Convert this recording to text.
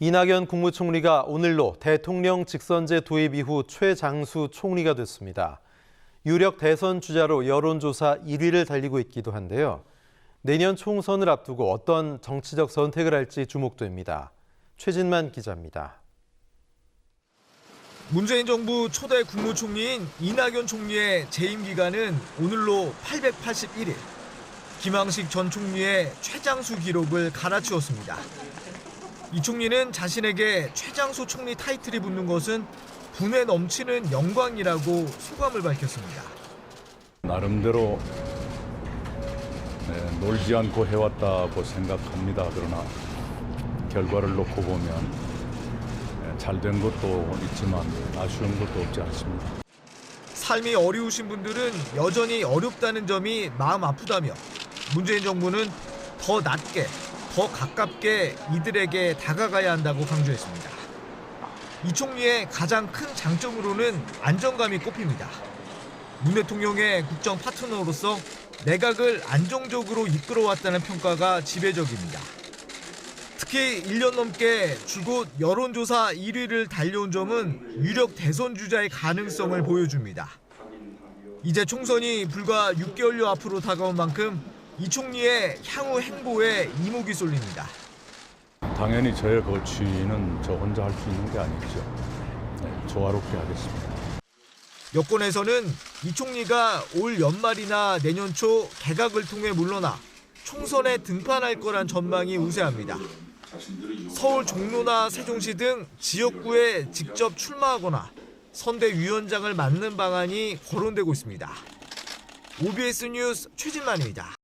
이낙연 국무총리가 오늘로 대통령 직선제 도입 이후 최장수 총리가 됐습니다. 유력 대선 주자로 여론조사 1위를 달리고 있기도 한데요. 내년 총선을 앞두고 어떤 정치적 선택을 할지 주목됩니다. 최진만 기자입니다. 문재인 정부 초대 국무총리인 이낙연 총리의 재임 기간은 오늘로 881일. 김황식 전 총리의 최장수 기록을 갈아치웠습니다. 이 총리는 자신에게 최장수 총리 타이틀이 붙는 것은 분에 넘치는 영광이라고 소감을 밝혔습니다. 나름대로 네, 놀지 않고 해왔다고 생각합니다. 그러나 결과를 놓고 보면 잘된 것도 있지만 아쉬운 것도 없지 않습니다. 삶이 어려우신 분들은 여전히 어렵다는 점이 마음 아프다며 문재인 정부는 더 낮게, 더 가깝게 이들에게 다가가야 한다고 강조했습니다. 이 총리의 가장 큰 장점으로는 안정감이 꼽힙니다. 문 대통령의 국정 파트너로서 내각을 안정적으로 이끌어왔다는 평가가 지배적입니다. 특히 1년 넘게 줄곧 여론조사 1위를 달려온 점은 유력 대선 주자의 가능성을 보여줍니다. 이제 총선이 불과 6개월여 앞으로 다가온 만큼 이 총리의 향후 행보에 이목이 쏠립니다. 당연히 저의 거취는 저 혼자 할 수 있는 게 아니죠. 네, 조화롭게 하겠습니다. 여권에서는 이 총리가 올 연말이나 내년 초 개각을 통해 물러나 총선에 등판할 거란 전망이 우세합니다. 서울 종로나 세종시 등 지역구에 직접 출마하거나 선대위원장을 맡는 방안이 거론되고 있습니다. OBS 뉴스 최진만입니다.